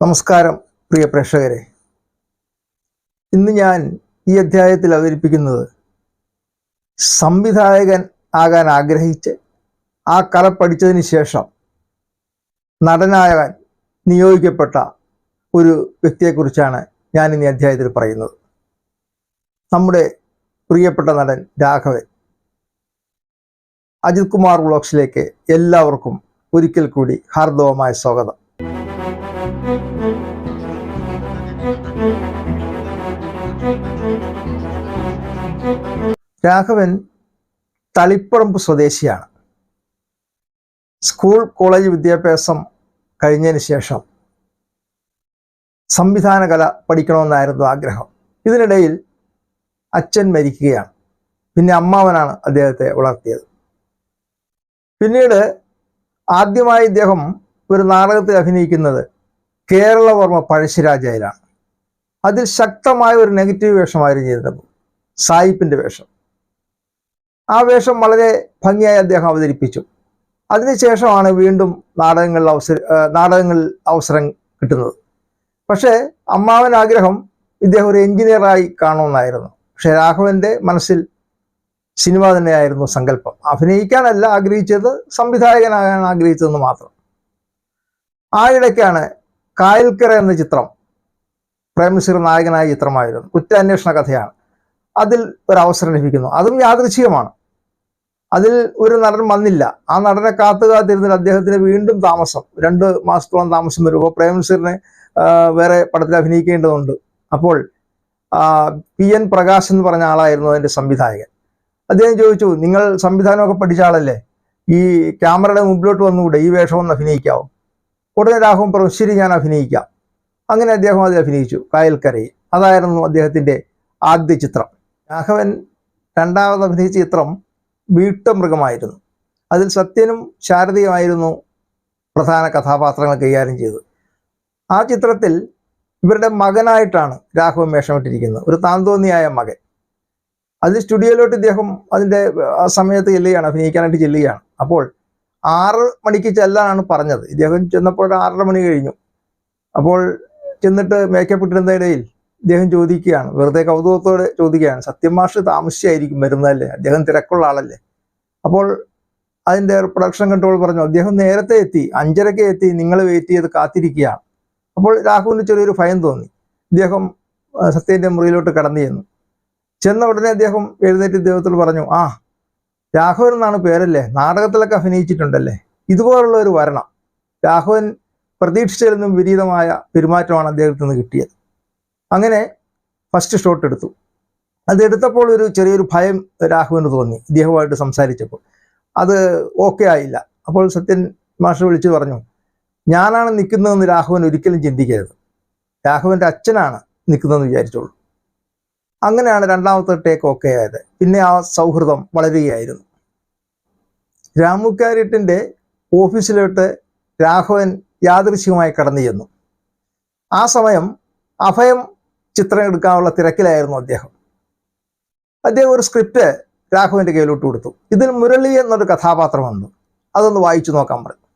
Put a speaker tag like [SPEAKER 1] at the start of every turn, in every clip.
[SPEAKER 1] നമസ്കാരം പ്രിയ പ്രേക്ഷകരെ. ഇന്ന് ഞാൻ ഈ അധ്യായത്തിൽ അവതരിപ്പിക്കുന്നത് സംവിധായകൻ ആകാൻ ആഗ്രഹിച്ച് ആ കല പഠിച്ചതിന് ശേഷം നടനാകാൻ നിയോഗിക്കപ്പെട്ട ഒരു വ്യക്തിയെക്കുറിച്ചാണ് ഞാൻ ഇന്ന് അധ്യായത്തിൽ പറയുന്നത്. നമ്മുടെ പ്രിയപ്പെട്ട നടൻ രാഘവൻ. അജിത് കുമാർ വ്ളോഗ്സിലേക്ക് എല്ലാവർക്കും ഒരിക്കൽ കൂടി ഹാർദവമായ സ്വാഗതം. രാഘവൻ തളിപ്പറമ്പ് സ്വദേശിയാണ്. സ്കൂൾ കോളേജ് വിദ്യാഭ്യാസം കഴിഞ്ഞതിന് ശേഷം സംവിധാന കല പഠിക്കണമെന്നായിരുന്നു ആഗ്രഹം. ഇതിനിടയിൽ അച്ഛൻ മരിക്കുകയാണ്. പിന്നെ അമ്മാവനാണ് അദ്ദേഹത്തെ വളർത്തിയത്. പിന്നീട് ആദ്യമായി ഇദ്ദേഹം ഒരു നാടകത്തിൽ അഭിനയിക്കുന്നത് കേരളവർമ്മ പഴശ്ശിരാജയിലാണ്. അതിൽ ശക്തമായ ഒരു നെഗറ്റീവ് വേഷമായിരുന്നു ചെയ്തിരുന്നത് സായിപ്പിന്റെ വേഷം. ആ വേഷം വളരെ ഭംഗിയായി അദ്ദേഹം അവതരിപ്പിച്ചു. അതിനുശേഷമാണ് വീണ്ടും നാടകങ്ങളിൽ അവസര നാടകങ്ങളിൽ അവസരം കിട്ടുന്നത്. പക്ഷേ അമ്മാവൻ ആഗ്രഹം ഇദ്ദേഹം ഒരു എഞ്ചിനീയറായി കാണുമെന്നായിരുന്നു. പക്ഷെ രാഘവന്റെ മനസ്സിൽ സിനിമ തന്നെയായിരുന്നു സങ്കല്പം. അഭിനയിക്കാനല്ല ആഗ്രഹിച്ചത് സംവിധായകനാകാൻ ആഗ്രഹിച്ചതെന്ന് മാത്രം. ആ ഇടയ്ക്കാണ് കായൽക്കര എന്ന ചിത്രം പ്രേംനസീർ നായകനായ ചിത്രമായിരുന്നു. കുറ്റാന്വേഷണ കഥയാണ്. അതിൽ ഒരു അവസരം ലഭിക്കുന്നു. അതും യാദൃച്ഛികമാണ് അതിൽ ഒരു നടൻ വന്നില്ല. ആ നടനെ കാത്തു കാത്തിരുന്നിട്ട് അദ്ദേഹത്തിന് വീണ്ടും താമസം രണ്ട് മാസത്തോളം താമസം വരുമ്പോൾ പ്രേംസിറിനെ വേറെ പടത്തിൽ അഭിനയിക്കേണ്ടതുണ്ട്. അപ്പോൾ പി എൻ പ്രകാശ് എന്ന് പറഞ്ഞ ആളായിരുന്നു അതിന്റെ സംവിധായകൻ. അദ്ദേഹം ചോദിച്ചു നിങ്ങൾ സംവിധാനമൊക്കെ പഠിച്ച ആളല്ലേ? ഈ ക്യാമറയുടെ മുമ്പിലോട്ട് വന്നുകൂടെ? ഈ വേഷം ഒന്ന് അഭിനയിക്കാവോ? ഉടനെ രാഘവൻ പറഞ്ഞു ശരി ഞാൻ അഭിനയിക്കാം. അങ്ങനെ അദ്ദേഹം അതിൽ അഭിനയിച്ചു കായൽക്കരയിൽ. അതായിരുന്നു അദ്ദേഹത്തിന്റെ ആദ്യ ചിത്രം. രാഘവൻ രണ്ടാമത് അഭിനയിച്ച ചിത്രം വീട്ടമൃഗമായിരുന്നു. അതിൽ സത്യനും ശാരദയുമായിരുന്നു പ്രധാന കഥാപാത്രങ്ങൾ കൈകാര്യം ചെയ്തത്. ആ ചിത്രത്തിൽ ഇവരുടെ മകനായിട്ടാണ് രാഘവൻ വേഷമിട്ടിരിക്കുന്നത്. ഒരു താന്തോന്നിയായ മകൻ. അത് സ്റ്റുഡിയോയിലോട്ട് ഇദ്ദേഹം അതിന്റെ ആ സമയത്ത് ചെല്ലുകയാണ് അഭിനയിക്കാനായിട്ട് ചെല്ലുകയാണ്. അപ്പോൾ ആറ് മണിക്ക് ചെല്ലാനാണ് പറഞ്ഞത്. ഇദ്ദേഹം ചെന്നപ്പോൾ ഒരു ആറര മണി കഴിഞ്ഞു. അപ്പോൾ ചെന്നിട്ട് മേക്കപ്പ് ഇട്ടിരുന്നതിനിടയിൽ ഇദ്ദേഹം ചോദിക്കുകയാണ്. വെറുതെ കൗതുകത്തോടെ ചോദിക്കുകയാണ്. സത്യം മാഷ് താമസിച്ചായിരിക്കും വരുന്നതല്ലേ? അദ്ദേഹം തിരക്കുള്ള ആളല്ലേ? അപ്പോൾ അതിന്റെ പ്രൊഡക്ഷൻ കൺട്രോൾ പറഞ്ഞു അദ്ദേഹം നേരത്തെ എത്തി അഞ്ചരയ്ക്ക് എത്തി നിങ്ങൾ വെയിറ്റ് ചെയ്ത് കാത്തിരിക്കുകയാണ്. അപ്പോൾ രാഹുവിന് ചെറിയൊരു ഭയം തോന്നി. അദ്ദേഹം സത്യന്റെ മുറിയിലോട്ട് കടന്നു ചെന്നു. ചെന്ന ഉടനെ അദ്ദേഹം എഴുന്നേറ്റ് ദൈവത്തിൽ പറഞ്ഞു ആ രാഘവൻ എന്നാണ് പേരല്ലേ? നാടകത്തിലൊക്കെ അഭിനയിച്ചിട്ടുണ്ടല്ലേ? ഇതുപോലുള്ള ഒരു വരണം. രാഘവൻ പ്രതീക്ഷിച്ചതിൽ നിന്നും വിപരീതമായ പെരുമാറ്റമാണ് അദ്ദേഹത്തിൽ നിന്ന് കിട്ടിയത്. അങ്ങനെ ഫസ്റ്റ് ഷോട്ട് എടുത്തു. അത് എടുത്തപ്പോൾ ഒരു ചെറിയൊരു ഭയം രാഘവന് തോന്നി. ഇദ്ദേഹവുമായിട്ട് സംസാരിച്ചപ്പോൾ. അത് ഓക്കെ ആയില്ല. അപ്പോൾ സത്യൻ മാഷ് വിളിച്ചു പറഞ്ഞു ഞാനാണ് നിൽക്കുന്നതെന്ന് രാഘവൻ ഒരിക്കലും ചിന്തിക്കരുത്. രാഘവന്റെ അച്ഛനാണ് നിൽക്കുന്നതെന്ന് വിചാരിച്ചോളൂ. അങ്ങനെയാണ് രണ്ടാമത്തെ ടേക്ക് ഓക്കെ ആയത്. പിന്നെ ആ സൗഹൃദം വളരുകയായിരുന്നു. രാമുക്കാരിട്ടിന്റെ ഓഫീസിലോട്ട് രാഘവൻ യാദൃശികമായി കടന്നു ചെന്നു. ആ സമയം അഭയം ചിത്രം എടുക്കാനുള്ള തിരക്കിലായിരുന്നു അദ്ദേഹം. അദ്ദേഹം ഒരു സ്ക്രിപ്റ്റ് രാഘവന്റെ കയ്യിലോട്ട് കൊടുത്തു. ഇതിൽ മുരളി എന്നൊരു കഥാപാത്രമുണ്ട് അതൊന്ന് വായിച്ചു നോക്കാൻ പറഞ്ഞു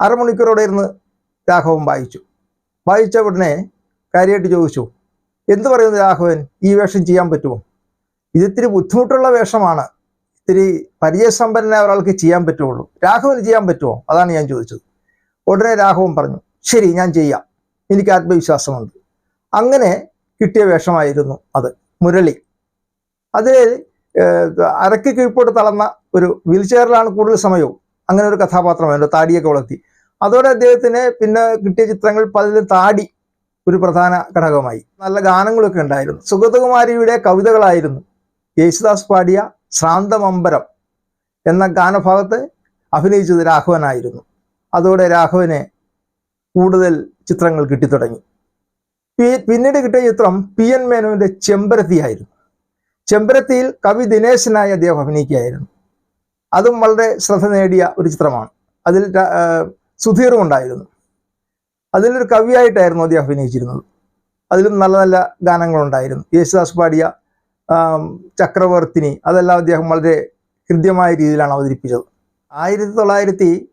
[SPEAKER 1] അരമണിക്കൂറോടെ ഇരുന്ന് രാഘവൻ വായിച്ചു. വായിച്ച ഉടനെ കാര്യമായിട്ട് ചോദിച്ചു എന്തു പറയുന്നു രാഘവൻ? ഈ വേഷം ചെയ്യാൻ പറ്റുമോ? ഇതിത്തിരി ബുദ്ധിമുട്ടുള്ള വേഷമാണ്. ഇത്തിരി പരിചയസമ്പന്നനായ ഒരാൾക്ക് ചെയ്യാൻ പറ്റുള്ളൂ. രാഘവന് ചെയ്യാൻ പറ്റുമോ? അതാണ് ഞാൻ ചോദിച്ചത്. ഉടനെ രാഘവൻ പറഞ്ഞു ശരി ഞാൻ ചെയ്യാം. എനിക്ക് ആത്മവിശ്വാസമുണ്ട്. അങ്ങനെ കിട്ടിയ വേഷമായിരുന്നു അത് മുരളി. അതിൽ അരക്ക് കീഴ്പോട്ട് തളർന്ന ഒരു വീൽ ചെയറിലാണ് കൂടുതൽ സമയവും. അങ്ങനെ ഒരു കഥാപാത്രമായിരുന്നു താടിയൊക്കെ വളർത്തി. അതോടെ അദ്ദേഹത്തിന് പിന്നെ കിട്ടിയ ചിത്രങ്ങൾ പലരും താടി ഒരു പ്രധാന ഘടകമായി. നല്ല ഗാനങ്ങളൊക്കെ ഉണ്ടായിരുന്നു. സുഗതകുമാരിയുടെ കവിതകളായിരുന്നു യേശുദാസ് പാടിയ ശ്രാന്തമമ്പരം എന്ന ഗാനഭാഗത്ത് അഭിനയിച്ചത് രാഘവനായിരുന്നു. അതോടെ രാഘവന് കൂടുതൽ ചിത്രങ്ങൾ കിട്ടിത്തുടങ്ങി. പിന്നീട് കിട്ടിയ ചിത്രം പി. എൻ. മേനോന്റെ ചെമ്പരത്തിയായിരുന്നു. ചെമ്പരത്തിയിൽ കവി ദിനേശനായി അദ്ദേഹം അഭിനയിക്കുകയായിരുന്നു. അതും വളരെ ശ്രദ്ധ നേടിയ ഒരു ചിത്രമാണ്. അതിൽ സുധീറും ഉണ്ടായിരുന്നു. അതിലൊരു കവിയായിട്ടായിരുന്നു അദ്ദേഹം അഭിനയിച്ചിരുന്നത്. അതിലും നല്ല നല്ല ഗാനങ്ങളുണ്ടായിരുന്നു. യേശുദാസ് പാടിയ ചക്രവർത്തിനി അതെല്ലാം അദ്ദേഹം വളരെ ഹൃദ്യമായ രീതിയിലാണ് അവതരിപ്പിച്ചത്. ആയിരത്തി തൊള്ളായിരത്തി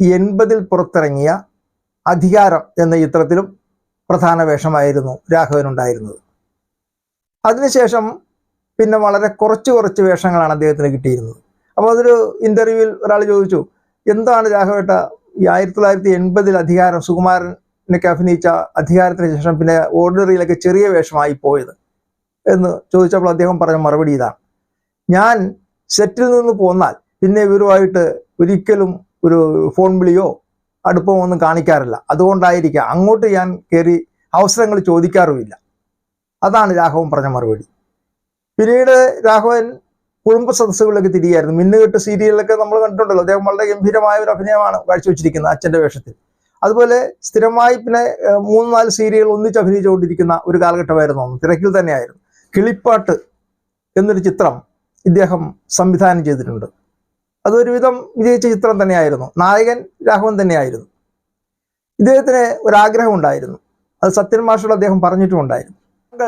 [SPEAKER 1] എൺപതിൽ പുറത്തിറങ്ങിയ അധികാരം എന്ന ചിത്രത്തിലും പ്രധാന വേഷമായിരുന്നു രാഘവൻ ഉണ്ടായിരുന്നത് അതിനുശേഷം പിന്നെ വളരെ കുറച്ച് കുറച്ച് വേഷങ്ങളാണ് അദ്ദേഹത്തിന് കിട്ടിയിരുന്നത്. അപ്പോൾ അതൊരു ഇന്റർവ്യൂവിൽ ഒരാൾ ചോദിച്ചു എന്താണ് രാഘവേട്ട ഈ ആയിരത്തി തൊള്ളായിരത്തി എൺപതിൽ അധികാരം സുകുമാരനൊക്കെ അഭിനയിച്ച അധികാരത്തിന് ശേഷം പിന്നെ ഓർഡിനറിയിലൊക്കെ ചെറിയ വേഷമായി പോയത്? എന്ന് ചോദിച്ചപ്പോൾ അദ്ദേഹം പറഞ്ഞ മറുപടി ഇതാണ്. ഞാൻ സെറ്റിൽ നിന്ന് പോന്നാൽ പിന്നെ ഇവരുമായിട്ട് ഒരിക്കലും ഒരു ഫോൺ വിളിയോ അടുപ്പമോ ഒന്നും കാണിക്കാറില്ല. അതുകൊണ്ടായിരിക്കാം അങ്ങോട്ട് ഞാൻ കയറി അവസരങ്ങൾ ചോദിക്കാറുമില്ല. അതാണ് രാഘവൻ പറഞ്ഞ മറുപടി. പിന്നീട് രാഘവൻ കുടുംബ സദസ്സുകളിലേക്ക് തിരികെയായിരുന്നു മിന്നുകെട്ട് സീരിയലിലൊക്കെ നമ്മൾ കണ്ടിട്ടുണ്ടല്ലോ അദ്ദേഹം വളരെ ഗംഭീരമായ ഒരു അഭിനയമാണ് കാഴ്ചവെച്ചിരിക്കുന്നത് അച്ഛന്റെ വേഷത്തിൽ. അതുപോലെ സ്ഥിരമായി പിന്നെ മൂന്ന് നാല് സീരിയൽ ഒന്നിച്ച് അഭിനയിച്ചുകൊണ്ടിരിക്കുന്ന ഒരു കാലഘട്ടമായിരുന്നു അന്ന്. തിരക്കിൽ തന്നെയായിരുന്നു. കിളിപ്പാട്ട് എന്നൊരു ചിത്രം ഇദ്ദേഹം സംവിധാനം ചെയ്തിട്ടുണ്ട്. അതൊരുവിധം വിജയിച്ച ചിത്രം തന്നെയായിരുന്നു. നായകൻ രാഘവൻ തന്നെയായിരുന്നു. ഇദ്ദേഹത്തിന് ഒരാഗ്രഹം ഉണ്ടായിരുന്നു അത് സത്യൻ മാഷോട് അദ്ദേഹം പറഞ്ഞിട്ടുമുണ്ടായിരുന്നു.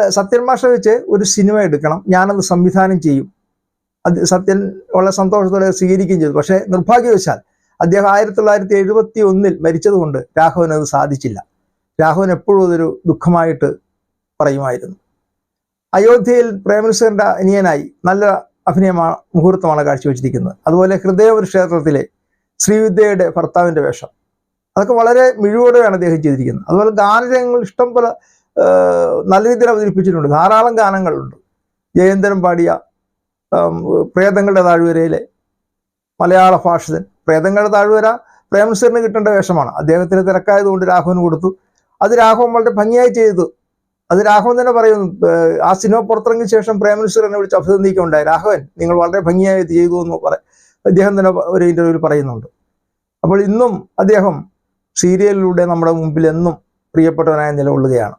[SPEAKER 1] സത്യൻ മാഷ വെച്ച് ഒരു സിനിമ എടുക്കണം. ഞാനത് സംവിധാനം ചെയ്യും. അത് സത്യൻ വളരെ സന്തോഷത്തോടെ സ്വീകരിക്കുകയും ചെയ്തു. പക്ഷേ നിർഭാഗ്യവശാൽ അദ്ദേഹം ആയിരത്തി തൊള്ളായിരത്തി എഴുപത്തി ഒന്നിൽ മരിച്ചതുകൊണ്ട് രാഘവൻ അത് സാധിച്ചില്ല. രാഘവൻ എപ്പോഴും അതൊരു ദുഃഖമായിട്ട് പറയുമായിരുന്നു. അയോധ്യയിൽ പ്രേമനുസരന്റെ അനിയനായി നല്ല അഭിനയമാണ് മുഹൂർത്തമാണ് കാഴ്ചവെച്ചിരിക്കുന്നത്. അതുപോലെ ഹൃദയപുര ക്ഷേത്രത്തിലെ ശ്രീവിദ്യയുടെ ഭർത്താവിന്റെ വേഷം. അതൊക്കെ വളരെ മിഴിവോടെയാണ് അദ്ദേഹം ചെയ്തിരിക്കുന്നത്. അതുപോലെ ഗാനരംഗങ്ങൾ ഇഷ്ടം പോലെ നല്ല രീതിയിൽ അവതരിപ്പിച്ചിട്ടുണ്ട്. ധാരാളം ഗാനങ്ങളുണ്ട്. ജയേന്ദ്രൻ പാടിയ പ്രേതങ്ങളുടെ താഴ്വരയിലെ മലയാള ഭാഷതൻ. പ്രേതങ്ങളുടെ താഴ്വര പ്രേമനസറിന് കിട്ടേണ്ട വേഷമാണ്. അദ്ദേഹത്തിന് തിരക്കായതുകൊണ്ട് രാഘവന് കൊടുത്തു. അത് രാഘവൻ വളരെ ഭംഗിയായി ചെയ്തു. അത് രാഘവൻ തന്നെ പറയുന്നു ആ സിനിമ പുറത്തിറങ്ങിയ ശേഷം പ്രേമനസർ എന്നെ വിളിച്ച് അഭിനന്ദിക്കുകയുണ്ടായി രാഘവൻ നിങ്ങൾ വളരെ ഭംഗിയായി ചെയ്തു എന്ന് പറ അദ്ദേഹം തന്നെ ഒരു ഇന്റർവ്യൂവിൽ പറയുന്നുണ്ട്. അപ്പോൾ ഇന്നും അദ്ദേഹം സീരിയലിലൂടെ നമ്മുടെ മുമ്പിൽ എന്നും പ്രിയപ്പെട്ടവനായി നിലകൊള്ളുകയാണ്.